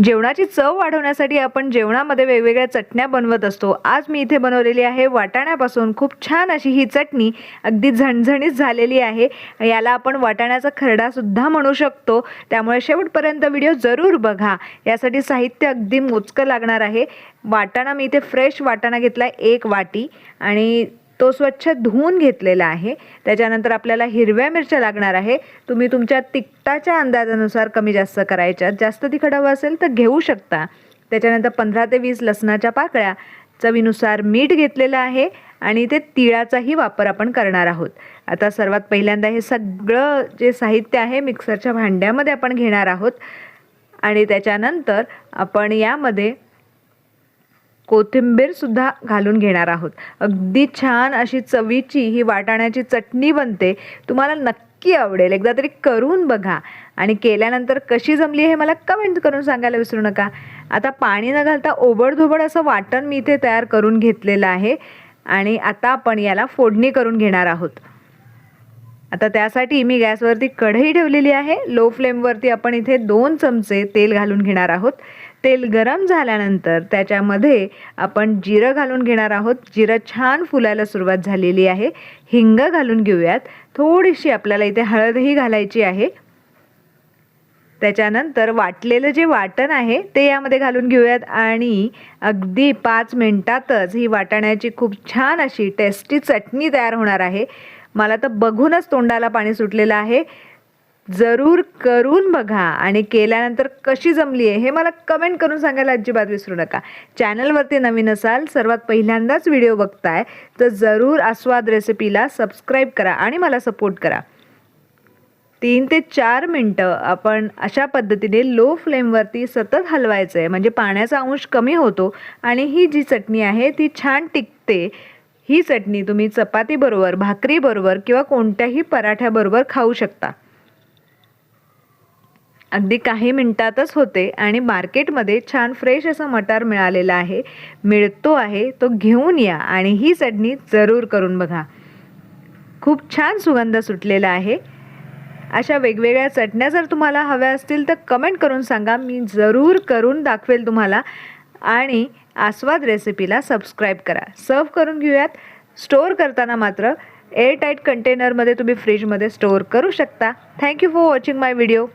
जेवणाची चव वाढवण्यासाठी आपण जेवणामध्ये वेगवेगळ्या चटण्या बनवत असतो. आज मी इथे बनवलेली आहे वाटाण्यापासून. खूप छान अशी ही चटणी अगदी झणझणीत झालेली आहे. याला आपण वाटाण्याचा खरडासुद्धा म्हणू शकतो. त्यामुळे शेवटपर्यंत व्हिडिओ जरूर बघा. यासाठी साहित्य अगदी मोजकं लागणार आहे. वाटाणा मी इथे फ्रेश वाटाणा घेतला एक वाटी. आणि तो स्वच्छ धुवून घेतलेला आहे. त्याच्यानंतर आपल्याला हिरव्या मिरच्या लागणार आहे. तुम्ही तुमच्या तिखटाच्या अंदाजानुसार कमी जास्त करायच्या. जास्त तिखट हवं असेल तर घेऊ शकता. त्याच्यानंतर पंधरा ते वीस लसणाच्या पाकळ्या चवीनुसार मीठ घेतलेलं आहे आणि ते तिळाचाही वापर आपण करणार आहोत. आता सर्वात पहिल्यांदा हे सगळं जे साहित्य आहे मिक्सरच्या भांड्यामध्ये आपण घेणार आहोत. आणि त्याच्यानंतर आपण यामध्ये कोथिंबीरसुद्धा घालून घेणार आहोत. अगदी छान अशी चवीची ही वाटाण्याची चटणी बनते. तुम्हाला नक्की आवडेल. एकदा तरी करून बघा. आणि केल्यानंतर कशी जमली हे मला कमेंट करून सांगायला विसरू नका. आता पाणी न घालता ओबडधोबड असं वाटण मी इथे तयार करून घेतलेलं आहे. आणि आता आपण याला फोडणी करून घेणार आहोत. आता त्यासाठी मी गॅसवरती कढई ठेवलेली आहे. लो फ्लेमवरती आपण इथे दोन चमचे तेल घालून घेणार आहोत. तेल गरम झाल्यानंतर त्याच्यामध्ये आपण जिरं घालून घेणार आहोत. जिरं छान फुलायला सुरुवात झालेली आहे. हिंग घालून घेऊयात. थोडीशी आपल्याला इथे हळदही घालायची आहे. त्याच्यानंतर वाटलेलं जे वाटण आहे ते यामध्ये घालून घेऊयात. आणि अगदी पाच मिनटातच ही वाटाण्याची खूप छान अशी टेस्टी चटणी तयार होणार आहे. मला तर बघूनच तोंडाला पाणी सुटलेलं आहे. जरूर करून बघा. आणि केल्यानंतर कशी जमली आहे हे मला कमेंट करून सांगायला अजिबात विसरू नका. चॅनलवरती नवीन असाल सर्वात पहिल्यांदाच व्हिडिओ बघताय तर जरूर आस्वाद रेसिपीला सबस्क्राईब करा आणि मला सपोर्ट करा. तीन ते चार मिनटं आपण अशा पद्धतीने लो फ्लेमवरती सतत हलवायचं आहे म्हणजे पाण्याचा अंश कमी होतो आणि ही जी चटणी आहे ती छान टिकते. ही चटणी तुम्ही चपातीबरोबर भाकरीबरोबर किंवा कोणत्याही पराठ्याबरोबर खाऊ शकता. अगदी काही मिनिटातच होते आणि मार्केटमध्ये छान फ्रेश असं मटार मिळालेला आहे. मिळतो आहे तो घेऊन या आणि ही चटणी जरूर करून बघा. खूप छान सुगंध सुटलेला आहे. अशा वेगवेगळ्या चटण्या जर तुम्हाला हव्या असतील तर कमेंट करून सांगा. मी जरूर करून दाखवेल तुम्हाला आणि आस्वाद रेसिपीला सबस्क्राईब करा. सर्व करून घेऊयात. स्टोअर करताना मात्र एअरटाईट कंटेनरमध्ये तुम्ही फ्रीजमध्ये स्टोअर करू शकता. Thank you for watching my video.